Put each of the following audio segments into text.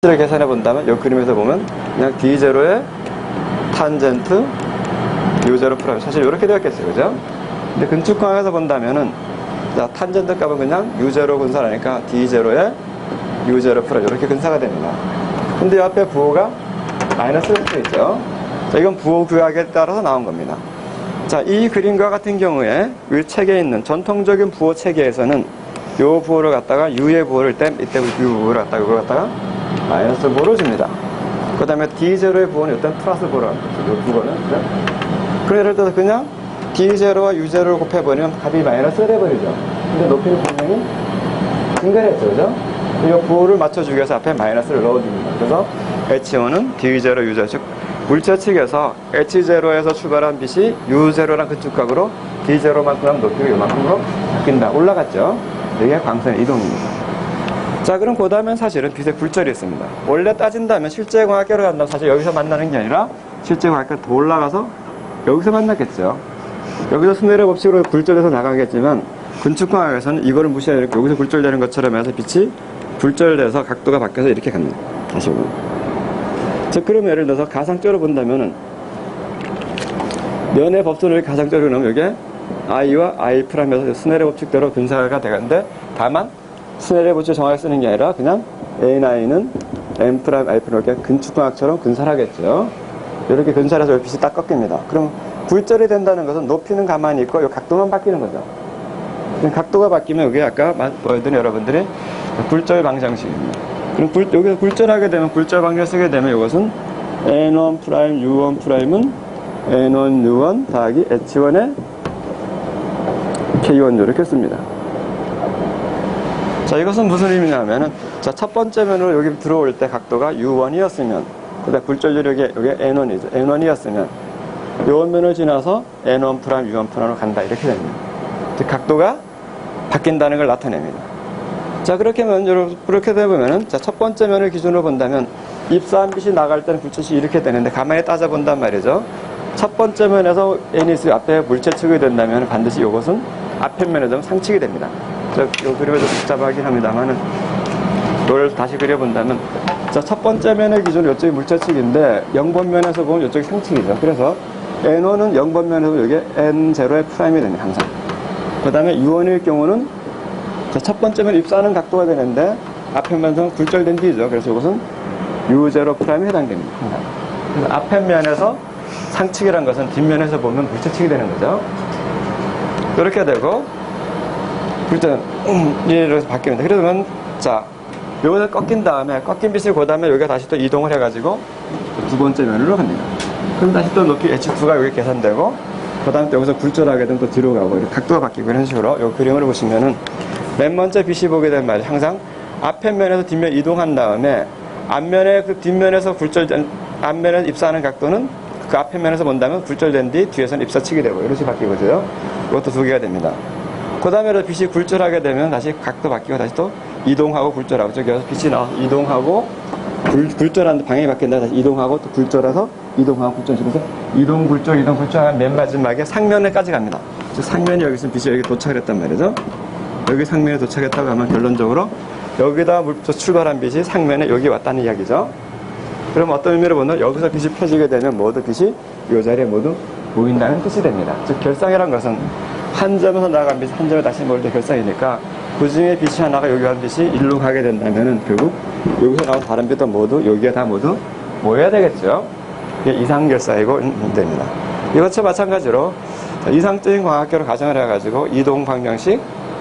를 계산해 본다면 이 그림에서 보면 그냥 D0의 탄젠트 U0 프라임 사실 이렇게 되었겠어요. 그죠? 근데 근축항에서 본다면은 자, 탄젠트 값은 그냥 U0 근사하니까 D0의 U0 프라임 이렇게 근사가 됩니다. 근데 옆에 부호가 마이너스 가 있죠. 자, 이건 부호 구약에 따라서 나온 겁니다. 자, 이 그림과 같은 경우에 이 책에 있는 전통적인 부호 체계에서는 요 부호를 갖다가 U의 부호를 땜 이때 U 부호를 갖다가 이걸 갖다가 마이너스 부호를 줍니다. 그 다음에 D0의 부호는 일단 플러스 부호를 합니다. 이 부호는. 그죠? 그럼 예를 들어서 그냥 D0와 U0를 곱해버리면 값이 마이너스가 돼버리죠. 근데 높이는 분명히 증가했죠. 그죠? 이 부호를 맞춰주기 위해서 앞에 마이너스를 넣어줍니다. 그래서 H1은 D0, U0, 즉 물체 측에서 H0에서 출발한 빛이 U0랑 근축각으로 D0만큼 높이가 이만큼으로 바뀐다. 올라갔죠. 이게 광선의 이동입니다. 자, 그럼 그 다음엔 사실은 빛의 굴절이 있습니다. 원래 따진다면 실제 광학계로 간다면 사실 여기서 만나는 게 아니라 실제 광학계로 더 올라가서 여기서 만났겠죠. 여기서 스네르 법칙으로 굴절해서 나가겠지만 근축광학에서는 이거를 무시하고 이렇게 여기서 굴절되는 것처럼 해서 빛이 굴절돼서 각도가 바뀌어서 이렇게 갑니다. 다시 보면. 자, 그러면 예를 들어서 가상적으로 본다면은 면의 법선을 가상적으로 넣으면 이게 i와 i 프라임에서 스네르 법칙대로 근사가 되는데 다만 스네르 법칙을 정확하게 쓰는 게 아니라 그냥 a i는 m 프라임 i 프라임 이렇게 근축광학처럼 근사하겠죠. 이렇게 근사해서 빛이 딱 꺾입니다. 그럼 굴절이 된다는 것은 높이는 가만히 있고 이 각도만 바뀌는 거죠. 각도가 바뀌면 이게 아까 마- 보여드린 여러분들이 굴절 방정식입니다. 그럼 굴, 여기서 굴절하게 되면 굴절 방정을 쓰게 되면 이것은 n1 프라임 u1 프라임은 n1 u1 더하기 h1의 k1 이렇게 씁니다. 자, 이것은 무슨 의미냐면은, 자, 첫 번째 면으로 여기 들어올 때 각도가 U1이었으면, 그 다음 굴절력이 여기 N1이죠. N1이었으면, 요 면을 지나서 N1 프라임, U1 프라임으로 간다. 이렇게 됩니다. 즉, 각도가 바뀐다는 걸 나타냅니다. 자, 그렇게 하면, 여러분, 그렇게 되보면은, 자, 첫 번째 면을 기준으로 본다면, 입사한 빛이 나갈 때는 굴절이 이렇게 되는데, 가만히 따져본단 말이죠. 첫 번째 면에서 N이 앞에 물체축이 된다면 반드시 이것은 앞에 면에 좀 상측이 됩니다. 저, 요 그림에 좀 복잡하긴 합니다만은, 이걸 다시 그려본다면, 자, 첫 번째 면의 기준으로 이쪽이 물체축인데, 0번 면에서 보면 이쪽이 상측이죠. 그래서, N1은 0번 면에서 여기 N0의 프라임이 됩니다, 항상. 그 다음에 U1일 경우는, 자, 첫 번째 면 입사하는 각도가 되는데, 앞에 면에서 굴절된 뒤죠. 그래서 이것은 U0 프라임에 해당됩니다. 앞에 면에서 상측이란 것은 뒷면에서 보면 물체축이 되는 거죠. 이렇게 되고, 일단 음, 이렇게 바뀝니다. 그러면 자 여기서 꺾인 다음에 꺾인 빛을 그 다음에 여기가 다시 또 이동을 해가지고 두 번째 면으로 갑니다. 그럼 다시 또 높이 H2가 여기 계산되고 그 다음에 또 여기서 굴절하게 되면 또 뒤로 가고 이렇게 각도가 바뀌고 이런 식으로 이 그림을 보시면은 맨 먼저 빛이 보게 된 말이 항상 앞에 면에서 뒷면 이동한 다음에 앞면에 그 뒷면에서 굴절된 앞면에 입사하는 각도는 그 앞에 면에서 본다면 굴절된 뒤 뒤에서는 입사치게 되고 식으로 바뀌거든요. 이것도 두 개가 됩니다. 그 다음에 빛이 굴절하게 되면 다시 각도 바뀌고 다시 또 이동하고 굴절하고 저기서 빛이 나와서 이동하고 굴, 굴절하는 방향이 바뀐다 다시 이동하고 또 굴절해서 이동하고 굴절 그래서 이동 굴절 이동 굴절한 맨 마지막에 상면에까지 갑니다. 즉 상면이 여기 있으면 빛이 여기 도착을 했단 말이죠. 여기 상면에 도착했다고 하면 결론적으로 여기다 물부터 출발한 빛이 상면에 여기 왔다는 이야기죠. 그럼 어떤 의미로 보면 여기서 빛이 펴지게 되면 모두 빛이 이 자리에 모두 보인다는 뜻이 됩니다. 즉 결상이란 것은 한 점에서 나간 빛이 한 점에 다시 모일 때 결상이니까 그 중에 빛이 하나가 여기 간 빛이 일로 가게 된다면은 결국 여기서 나온 다른 빛도 모두 여기에 다 모두 모여야 되겠죠. 이게 이상결사이고 됩니다. 이것과 마찬가지로 이상적인 광학계로 가정을 해가지고 이동 방정식,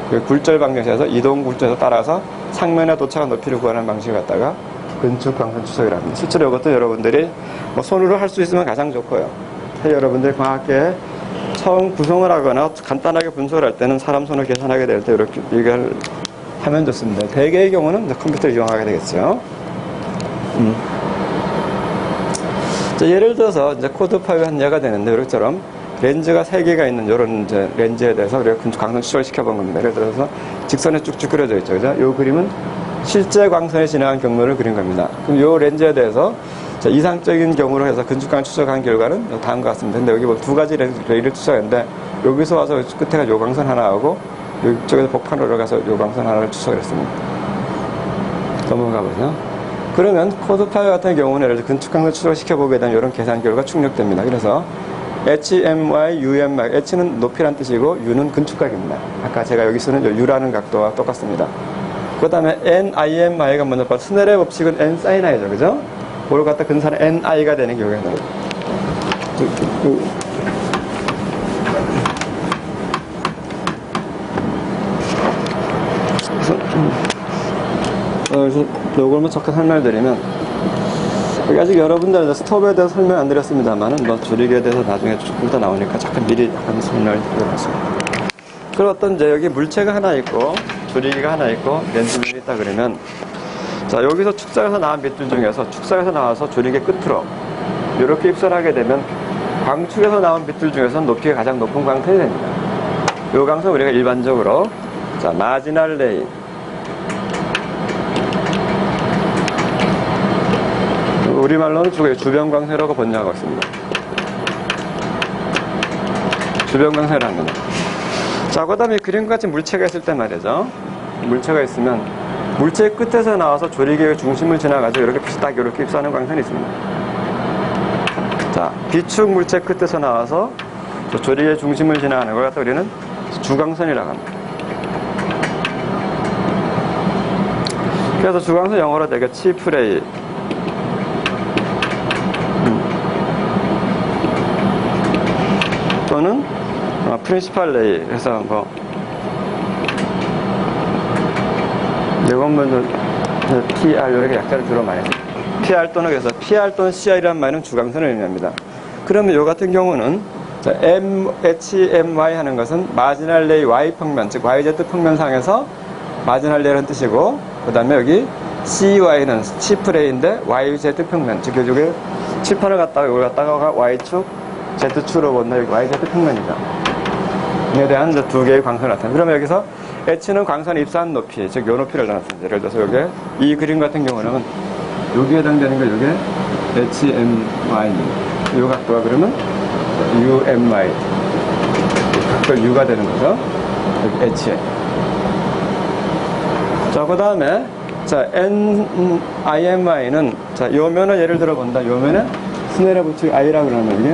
그 굴절 방정식에서 이동 굴절에서 따라서 상면에 도착한 높이를 구하는 방식을 갖다가 근축 광선 추적이라 합니다. 실제로 이것도 여러분들이 뭐 손으로 할 수 있으면 가장 좋고요. 여러분들 광학계에 처음 구성을 하거나 간단하게 분석을 할 때는 사람 손을 계산하게 될 때 이렇게 이걸 하면 좋습니다. 대개의 경우는 컴퓨터를 이용하게 되겠죠. 음. 자, 예를 들어서 이제 코드 파일 한 예가 되는데 이렇처럼 렌즈가 세 개가 있는 이런 이제 렌즈에 대해서 우리가 광선 추적을 시켜본 겁니다. 예를 들어서 직선에 쭉쭉 그려져 있죠. 그죠? 이 그림은 실제 광선에 지나간 경로를 그린 겁니다. 그럼 이 렌즈에 대해서 자, 이상적인 경우로 해서 근축광 추적한 결과는 다음과 같습니다. 근데 여기 뭐 두 가지 레이를 추적했는데 여기서 와서 끝에가 요광선 하나 하고 이쪽에서 복판으로 가서 요광선 하나를 추적을 했습니다. 넘어가 보세요. 그러면 코드 파일 같은 경우는 예를 들어 근축항을 추적시켜보게 되면 이런 계산 결과 충족됩니다. 그래서 HMY, UMY, H는 높이란 뜻이고 U는 근축각입니다. 아까 제가 여기 쓰는 요 U라는 각도와 똑같습니다. 그 다음에 NIMI가 먼저 봐. 스넬의 법칙은 N sin I죠. 그죠? 그걸 갖다 근사는 NI가 되는 경우가. 어, 그래서 요걸만 잠깐 설명드리면 여기 아직 여러분들 스톱에 대해서 설명 안 드렸습니다만은 뭐 조리기에 대해서 나중에 조금 더 나오니까 잠깐 미리 약간 설명을 드려봤습니다. 그리고 어떤 이제 여기 물체가 하나 있고 조리기가 하나 있고 렌즈면이 있다 그러면 자 여기서 축사에서 나온 빛들 중에서 축사에서 나와서 조리기 끝으로 이렇게 입선하게 되면 광축에서 나온 빛들 중에서 높이가 가장 높은 광선이 됩니다. 이 광선 우리가 일반적으로 자 마지널 레인 우리말로는 주- 주변광세라고 번역하고 있습니다. 주변광세라는 겁니다. 자, 그 다음에 그림과 같이 물체가 있을 때 말이죠. 물체가 있으면 물체 끝에서 나와서 조리개의 중심을 지나가지고 이렇게 딱 이렇게 흡수하는 광선이 있습니다. 자, 비축 물체 끝에서 나와서 저 조리개의 중심을 지나가는 걸 갖다 우리는 주광선이라고 합니다. 그래서 주광선 영어로 되게 치프레이 또는 어, 프린시팔 레이 그래서 뭐 먼저 PR 이렇게 약자를 주로 많이 써요. PR 또는 그래서 PR 또는 CR이라는 말은 주광선을 의미합니다. 그러면 이 같은 경우는 자, MHMY 하는 것은 마지널 레이 Y 평면 즉 YZ 평면상에서 마지널 레이라는 뜻이고 그 다음에 여기 CY는 치프 레이인데 YZ 평면 즉 이쪽에 칠판을 갖다가 이걸 갖다가 Y축 Z축으로 본다 YZ 평면이죠. 에 대한 두 개의 광선을 나타내. 그러면 여기서 H는 광선이 입사한 높이, 즉, 요 높이를 나타냅니다. 예를 들어서 여기, 이 그림 같은 경우는, 여기에 해당되는 게 여기 HMY. 요 각도가 그러면 UMY. 각도 U가 되는 거죠. 여기 H에. 자, 그 다음에, 자, NIMY는, 자, 요 면을 예를 들어 본다. 요 면에 스네라 법칙 I라고 그러면 이게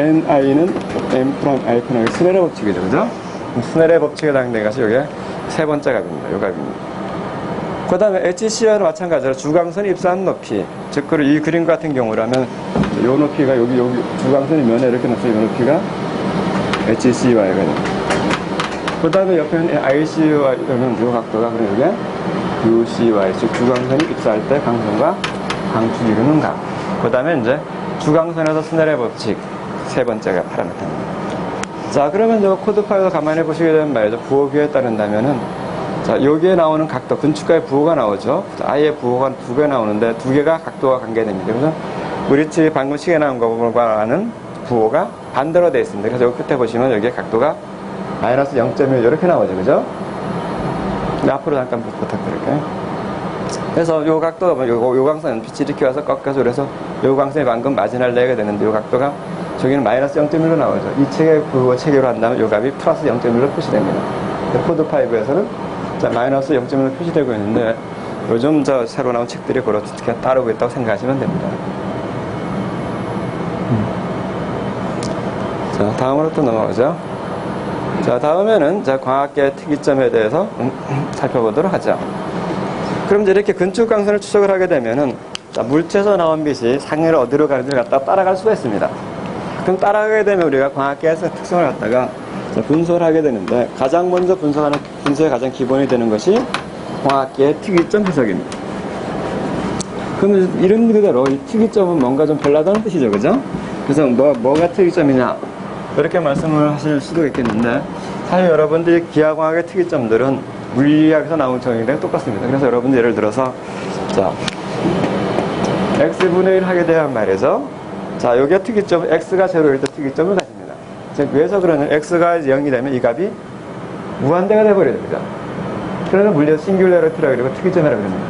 NI는 M I 스네라 법칙이죠. 그죠? 스네라 법칙에 해당되는 것이 이게 세 번째 값입니다. 요 값입니다. 그 다음에 HC와는 마찬가지로 주광선이 입사한 높이. 즉, 그리고 이 그림 같은 경우라면 요 높이가 여기, 여기 주광선이 면에 이렇게 났어요. 요 높이가 HCY가 돼요. 그 다음에 옆에는 ICY는 요 각도가 그럼 이게 UCY, 즉 주광선이 입사할 때 강선과 강축이 이루는 각. 그 다음에 이제 주광선에서 스넬의 법칙 세 번째가 파라미터입니다. 자, 그러면 저 코드 파일을 가만히 보시게 되면 말이죠. 부호규에 따른다면은 자, 여기에 나오는 각도, 근축가의 부호가 나오죠. 자, 아예 부호가 두 개 나오는데 두 개가 각도가 관계됩니다. 그래서 우리 집 방금 시계 나온 거과는 부호가 반대로 되어 있습니다. 그래서 여기 끝에 보시면 여기에 각도가 마이너스 0.1 이렇게 나오죠. 그죠? 네, 앞으로 잠깐 부탁드릴게요. 그래서 요 각도가 뭐 요, 요 광선 빛이 이렇게 와서 꺾여서 그래서 요 광선이 방금 마지날 내게 되는데 요 각도가 저기는 마이너스 0.1로 나오죠. 이 책의 부호 체계로 한다면 요 값이 플러스 0.1로 표시됩니다. 코드 5에서는 자, 마이너스 0.1로 표시되고 있는데 요즘 저 새로 나온 책들이 그렇게 따르고 있다고 생각하시면 됩니다. 음. 자, 다음으로 또 넘어가죠. 자, 다음에는 자, 광학계 특이점에 대해서 음, 살펴보도록 하죠. 그럼 이제 이렇게 근축 광선을 추적을 하게 되면은 자, 물체에서 나온 빛이 상해를 어디로 가는지를 갖다 따라갈 수가 있습니다. 그럼 따라가게 되면 우리가 광학계에서 특성을 갖다가 자, 분석을 하게 되는데 가장 먼저 분석하는 분석의 가장 기본이 되는 것이 광학계의 특이점 해석입니다. 그러면 이런 그대로 이 특이점은 뭔가 좀 별나다는 뜻이죠, 그죠? 그래서 뭐, 뭐가 특이점이냐 이렇게 말씀을 하실 수도 있겠는데 사실 여러분들이 기하광학의 특이점들은 물리학에서 나온 정의랑 똑같습니다. 그래서 여러분들 예를 들어서 자 x분의 1 하게 되면 말이죠. 자 여기에 특이점 x가 제로일 때 특이점을 가집니다. 즉 왜서 그러는 x가 0이 되면 이 값이 무한대가 돼버려야 됩니다. 그래서 물리에서 싱귤러리티라고 그러고 특이점이라고 그럽니다.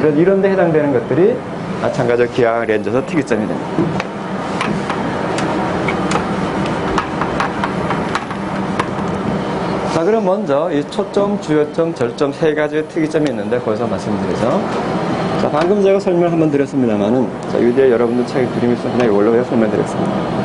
그래서 이런 데 해당되는 것들이 마찬가지로 기하학 렌즈에서 특이점이 됩니다. 자, 그럼 먼저 이 초점, 주요점, 절점 세 가지의 특이점이 있는데 거기서 말씀드리죠. 자, 방금 제가 설명을 한번 드렸습니다만은, 자, 유대 여러분들 책에 그림이 있어 하나 이걸로 설명드렸습니다.